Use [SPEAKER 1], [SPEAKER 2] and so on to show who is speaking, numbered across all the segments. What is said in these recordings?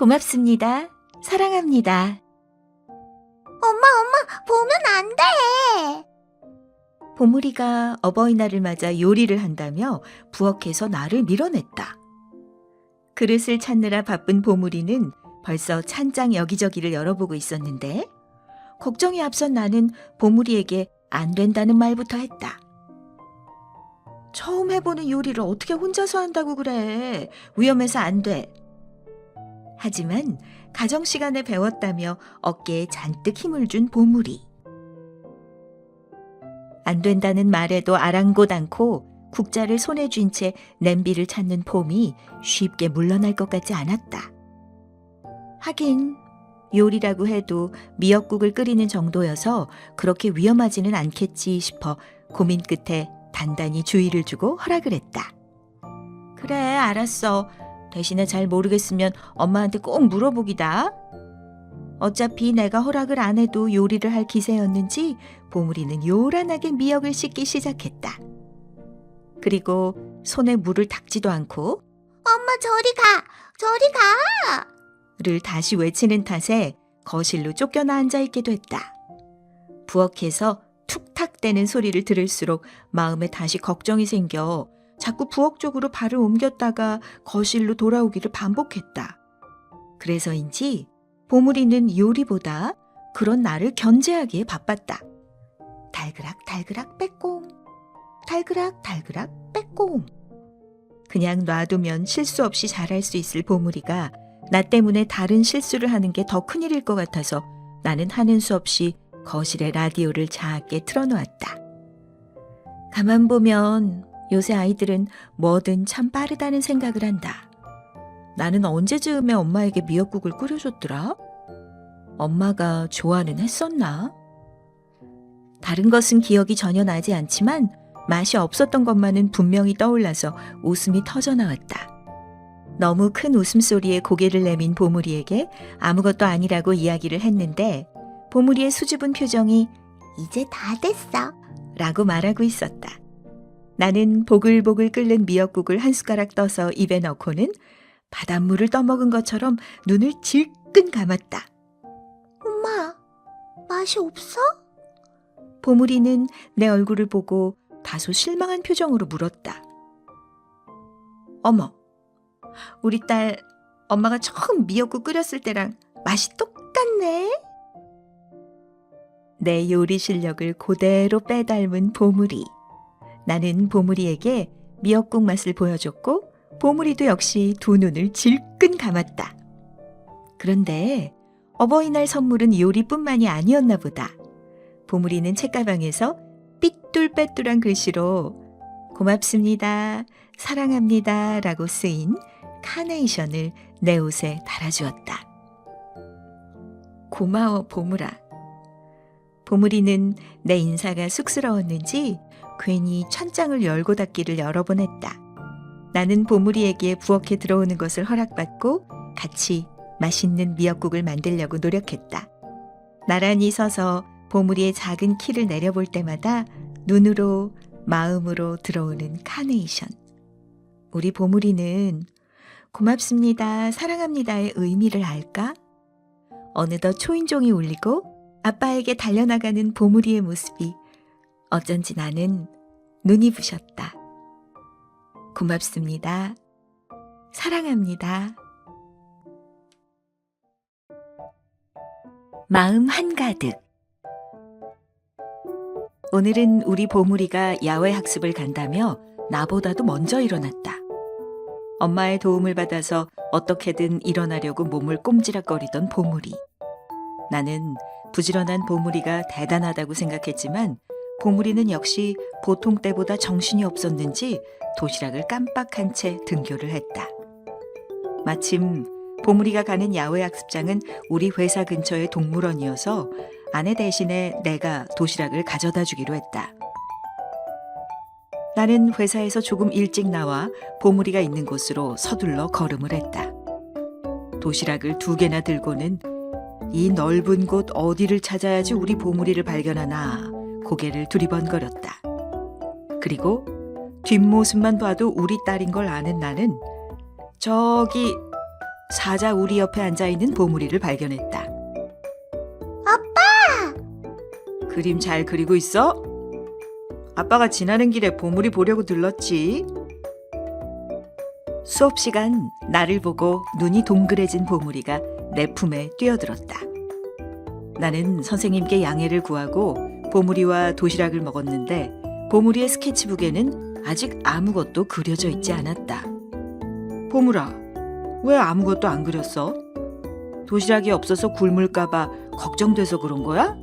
[SPEAKER 1] 고맙습니다. 사랑합니다.
[SPEAKER 2] 엄마, 엄마, 보면 안 돼!
[SPEAKER 1] 보물이가 어버이날을 맞아 요리를 한다며 부엌에서 나를 밀어냈다. 그릇을 찾느라 바쁜 보물이는 벌써 찬장 여기저기를 열어보고 있었는데 걱정이 앞선 나는 보물이에게 안 된다는 말부터 했다. 처음 해보는 요리를 어떻게 혼자서 한다고 그래. 위험해서 안 돼. 하지만 가정 시간에 배웠다며 어깨에 잔뜩 힘을 준 보물이. 안 된다는 말에도 아랑곳 않고 국자를 손에 쥔 채 냄비를 찾는 폼이 쉽게 물러날 것 같지 않았다. 하긴 요리라고 해도 미역국을 끓이는 정도여서 그렇게 위험하지는 않겠지 싶어 고민 끝에 단단히 주의를 주고 허락을 했다. 그래, 알았어. 대신에 잘 모르겠으면 엄마한테 꼭 물어보기다. 어차피 내가 허락을 안 해도 요리를 할 기세였는지 보물이는 요란하게 미역을 씻기 시작했다. 그리고 손에 물을 닦지도 않고
[SPEAKER 2] 엄마, 저리 가! 저리 가!
[SPEAKER 1] 를 다시 외치는 탓에 거실로 쫓겨나 앉아 있기도 했다. 부엌에서 툭탁대는 소리를 들을수록 마음에 다시 걱정이 생겨 자꾸 부엌 쪽으로 발을 옮겼다가 거실로 돌아오기를 반복했다. 그래서인지 보물이는 요리보다 그런 나를 견제하기에 바빴다. 달그락 달그락 빼꼼 달그락 달그락 빼꼼 그냥 놔두면 실수 없이 잘할 수 있을 보물이가 나 때문에 다른 실수를 하는 게 더 큰일일 것 같아서 나는 하는 수 없이 거실에 라디오를 작게 틀어놓았다. 가만 보면 요새 아이들은 뭐든 참 빠르다는 생각을 한다. 나는 언제쯤에 엄마에게 미역국을 끓여줬더라? 엄마가 좋아는 했었나? 다른 것은 기억이 전혀 나지 않지만 맛이 없었던 것만은 분명히 떠올라서 웃음이 터져나왔다. 너무 큰 웃음소리에 고개를 내민 보물이에게 아무것도 아니라고 이야기를 했는데 보물이의 수줍은 표정이
[SPEAKER 2] 이제 다 됐어.
[SPEAKER 1] 라고 말하고 있었다. 나는 보글보글 끓는 미역국을 한 숟가락 떠서 입에 넣고는 바닷물을 떠먹은 것처럼 눈을 질끈 감았다.
[SPEAKER 2] 엄마, 맛이 없어?
[SPEAKER 1] 보물이는 내 얼굴을 보고 다소 실망한 표정으로 물었다. 어머, 우리 딸 엄마가 처음 미역국 끓였을 때랑 맛이 똑같네? 내 요리 실력을 그대로 빼닮은 보물이. 나는 보물이에게 미역국 맛을 보여줬고 보물이도 역시 두 눈을 질끈 감았다. 그런데 어버이날 선물은 요리뿐만이 아니었나 보다. 보물이는 책가방에서 삐뚤빼뚤한 글씨로 고맙습니다, 사랑합니다 라고 쓰인 카네이션을 내 옷에 달아주었다. 고마워, 보물아. 보물이는 내 인사가 쑥스러웠는지 괜히 천장을 열고 닫기를 여러 번 했다. 나는 보물이에게 부엌에 들어오는 것을 허락받고 같이 맛있는 미역국을 만들려고 노력했다. 나란히 서서 보물이의 작은 키를 내려볼 때마다 눈으로 마음으로 들어오는 카네이션. 우리 보물이는 고맙습니다, 사랑합니다의 의미를 알까? 어느덧 초인종이 울리고 아빠에게 달려나가는 보물이의 모습이 어쩐지 나는 눈이 부셨다. 고맙습니다. 사랑합니다. 마음 한가득 오늘은 우리 보물이가 야외 학습을 간다며 나보다도 먼저 일어났다. 엄마의 도움을 받아서 어떻게든 일어나려고 몸을 꼼지락거리던 보물이. 나는 부지런한 보물이가 대단하다고 생각했지만 보물이는 역시 보통 때보다 정신이 없었는지 도시락을 깜빡한 채 등교를 했다. 마침 보물이가 가는 야외 학습장은 우리 회사 근처의 동물원이어서 아내 대신에 내가 도시락을 가져다 주기로 했다. 나는 회사에서 조금 일찍 나와 보물이가 있는 곳으로 서둘러 걸음을 했다. 도시락을 두 개나 들고는 이 넓은 곳 어디를 찾아야지 우리 보물이를 발견하나 고개를 두리번거렸다. 그리고 뒷모습만 봐도 우리 딸인 걸 아는 나는 저기 사자 우리 옆에 앉아 있는 보물이를 발견했다.
[SPEAKER 2] 아빠!
[SPEAKER 1] 그림 잘 그리고 있어? 아빠가 지나는 길에 보물이 보려고 들렀지. 수업 시간 나를 보고 눈이 동그래진 보물이가 내 품에 뛰어들었다. 나는 선생님께 양해를 구하고 보물이와 도시락을 먹었는데 보물이의 스케치북에는 아직 아무것도 그려져 있지 않았다. 보물아, 왜 아무것도 안 그렸어? 도시락이 없어서 굶을까봐 걱정돼서 그런 거야?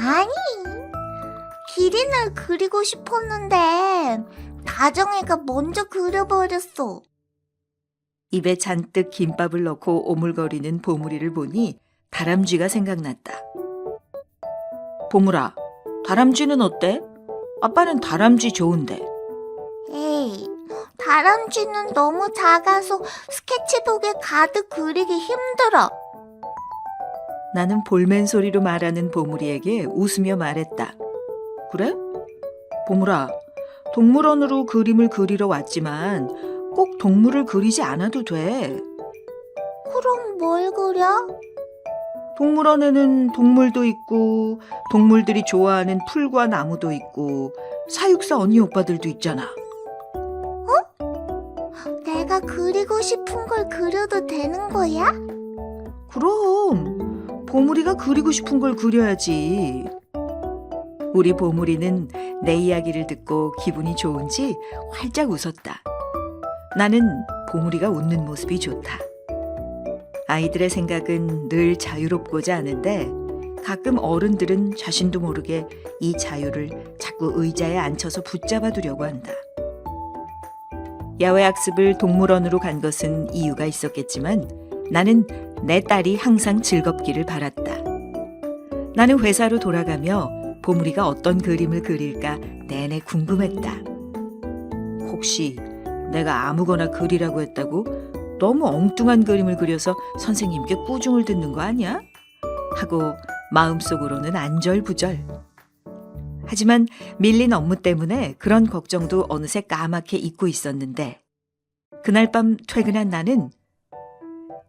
[SPEAKER 2] 아니, 기린을 그리고 싶었는데 다정이가 먼저 그려버렸어.
[SPEAKER 1] 입에 잔뜩 김밥을 넣고 오물거리는 보물이를 보니 다람쥐가 생각났다. 보물아, 다람쥐는 어때? 아빠는 다람쥐 좋은데.
[SPEAKER 2] 에이, 다람쥐는 너무 작아서 스케치북에 가득 그리기 힘들어.
[SPEAKER 1] 나는 볼멘 소리로 말하는 보물이에게 웃으며 말했다. 그래? 보물아, 동물원으로 그림을 그리러 왔지만 꼭 동물을 그리지 않아도 돼.
[SPEAKER 2] 그럼 뭘 그려?
[SPEAKER 1] 동물원에는 동물도 있고 동물들이 좋아하는 풀과 나무도 있고 사육사 언니 오빠들도 있잖아.
[SPEAKER 2] 내가 그리고 싶은 걸 그려도 되는 거야?
[SPEAKER 1] 그럼 보물이가 그리고 싶은 걸 그려야지. 우리 보물이는 내 이야기를 듣고 기분이 좋은지 활짝 웃었다. 나는 보물이가 웃는 모습이 좋다. 아이들의 생각은 늘 자유롭고자 하는데 가끔 어른들은 자신도 모르게 이 자유를 자꾸 의자에 앉혀서 붙잡아 두려고 한다. 야외 학습을 동물원으로 간 것은 이유가 있었겠지만 나는 내 딸이 항상 즐겁기를 바랐다. 나는 회사로 돌아가며 보물이가 어떤 그림을 그릴까 내내 궁금했다. 혹시 내가 아무거나 그리라고 했다고 너무 엉뚱한 그림을 그려서 선생님께 꾸중을 듣는 거 아니야? 하고 마음속으로는 안절부절. 하지만 밀린 업무 때문에 그런 걱정도 어느새 까맣게 잊고 있었는데 그날 밤 퇴근한 나는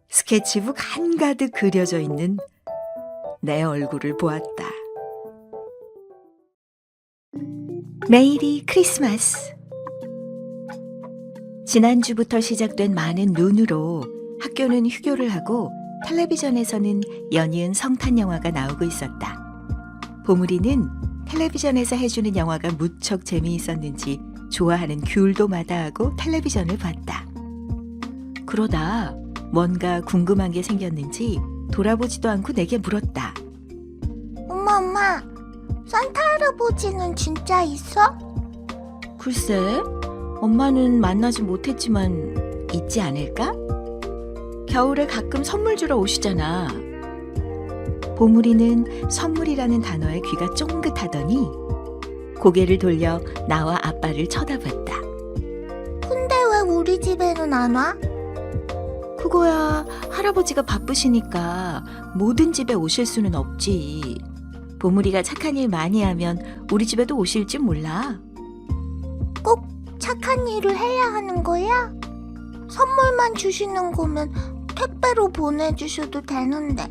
[SPEAKER 1] 스케치북 한가득 그려져 있는 내 얼굴을 보았다. 메일이 크리스마스. 지난주부터 시작된 많은 눈으로 학교는 휴교를 하고 텔레비전에서는 연이은 성탄 영화가 나오고 있었다. 보물이는 텔레비전에서 해주는 영화가 무척 재미있었는지 좋아하는 귤도 마다하고 텔레비전을 봤다. 그러다 뭔가 궁금한 게 생겼는지 돌아보지도 않고 내게 물었다.
[SPEAKER 2] 엄마, 엄마, 산타 할아버지는 진짜 있어?
[SPEAKER 1] 글쎄, 엄마는 만나지 못했지만 있지 않을까? 겨울에 가끔 선물 주러 오시잖아. 보물이는 선물이라는 단어에 귀가 쫑긋하더니 고개를 돌려 나와 아빠를 쳐다봤다.
[SPEAKER 2] 근데 왜 우리 집에는 안 와?
[SPEAKER 1] 그거야 할아버지가 바쁘시니까 모든 집에 오실 수는 없지. 보물이가 착한 일 많이 하면 우리 집에도 오실지 몰라.
[SPEAKER 2] 착한 일을 해야 하는 거야? 선물만 주시는 거면 택배로 보내주셔도 되는데.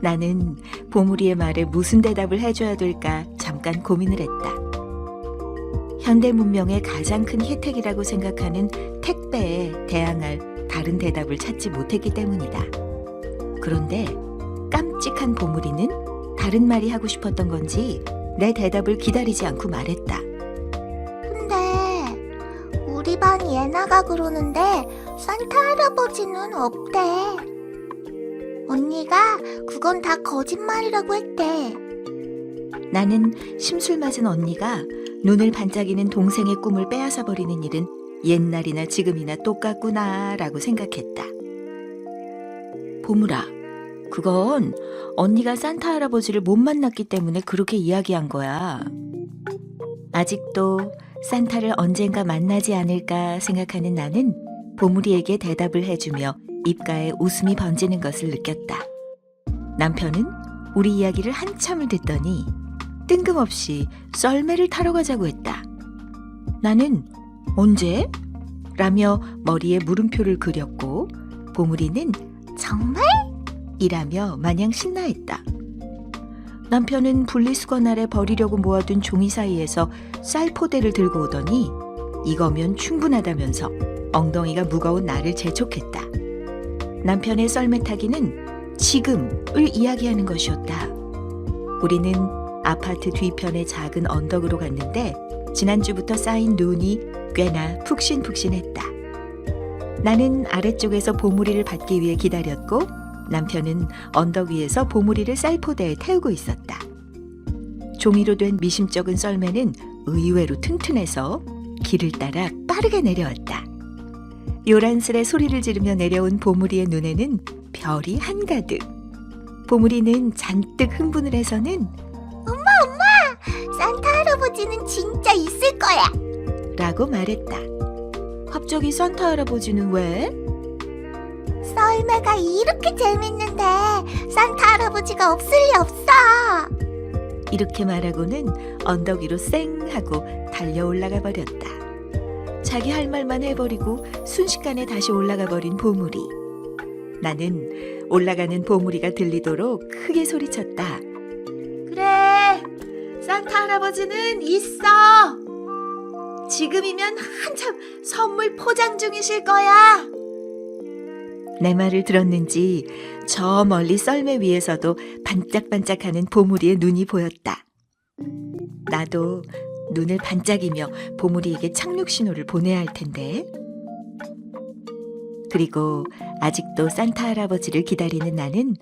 [SPEAKER 1] 나는 보물이의 말에 무슨 대답을 해줘야 될까 잠깐 고민을 했다. 현대 문명의 가장 큰 혜택이라고 생각하는 택배에 대항할 다른 대답을 찾지 못했기 때문이다. 그런데 깜찍한 보물이는 다른 말이 하고 싶었던 건지 내 대답을 기다리지 않고 말했다.
[SPEAKER 2] 우리 반 예나가 그러는데 산타 할아버지는 없대. 언니가 그건 다 거짓말이라고 했대.
[SPEAKER 1] 나는 심술 맞은 언니가 눈을 반짝이는 동생의 꿈을 빼앗아 버리는 일은 옛날이나 지금이나 똑같구나라고 생각했다. 보물아, 그건 언니가 산타 할아버지를 못 만났기 때문에 그렇게 이야기한 거야. 아직도 산타를 언젠가 만나지 않을까 생각하는 나는 보물이에게 대답을 해주며 입가에 웃음이 번지는 것을 느꼈다. 남편은 우리 이야기를 한참을 듣더니 뜬금없이 썰매를 타러 가자고 했다. 나는 언제? 라며 머리에 물음표를 그렸고 보물이는
[SPEAKER 2] 정말?
[SPEAKER 1] 이라며 마냥 신나했다. 남편은 분리수거 아래 버리려고 모아둔 종이 사이에서 쌀 포대를 들고 오더니 이거면 충분하다면서 엉덩이가 무거운 나를 재촉했다. 남편의 썰매타기는 지금을 이야기하는 것이었다. 우리는 아파트 뒤편의 작은 언덕으로 갔는데 지난주부터 쌓인 눈이 꽤나 푹신푹신했다. 나는 아래쪽에서 보물이를 받기 위해 기다렸고 남편은 언덕 위에서 보물이를 쌀포대에 태우고 있었다. 종이로 된 미심쩍은 썰매는 의외로 튼튼해서 길을 따라 빠르게 내려왔다. 요란스레 소리를 지르며 내려온 보물이의 눈에는 별이 한가득. 보물이는 잔뜩 흥분을 해서는
[SPEAKER 2] 산타 할아버지는 진짜 있을 거야.
[SPEAKER 1] 라고 말했다. 갑자기 산타 할아버지는 왜?
[SPEAKER 2] 썰매가 이렇게 재밌는데 산타 할아버지가 없을 리 없어.
[SPEAKER 1] 이렇게 말하고는 언덕 위로 쌩 하고 달려 올라가 버렸다. 자기 할 말만 해버리고 순식간에 다시 올라가 버린 보물이. 나는 올라가는 보물이가 들리도록 크게 소리쳤다. 그래, 산타 할아버지는 있어. 지금이면 한참 선물 포장 중이실 거야. 내 말을 들었는지 저 멀리 썰매 위에서도 반짝반짝하는 보물이의 눈이 보였다. 나도 눈을 반짝이며 보물이에게 착륙 신호를 보내야 할 텐데. 그리고 아직도 산타 할아버지를 기다리는 나는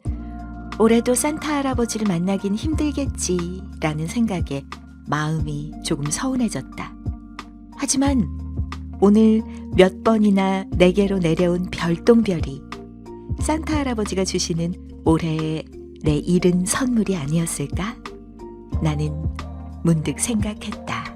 [SPEAKER 1] 올해도 산타 할아버지를 만나긴 힘들겠지라는 생각에 마음이 조금 서운해졌다. 하지만 오늘 몇 번이나 내게로 내려온 별똥별이 산타 할아버지가 주시는 올해의 내 잃은 선물이 아니었을까? 나는 문득 생각했다.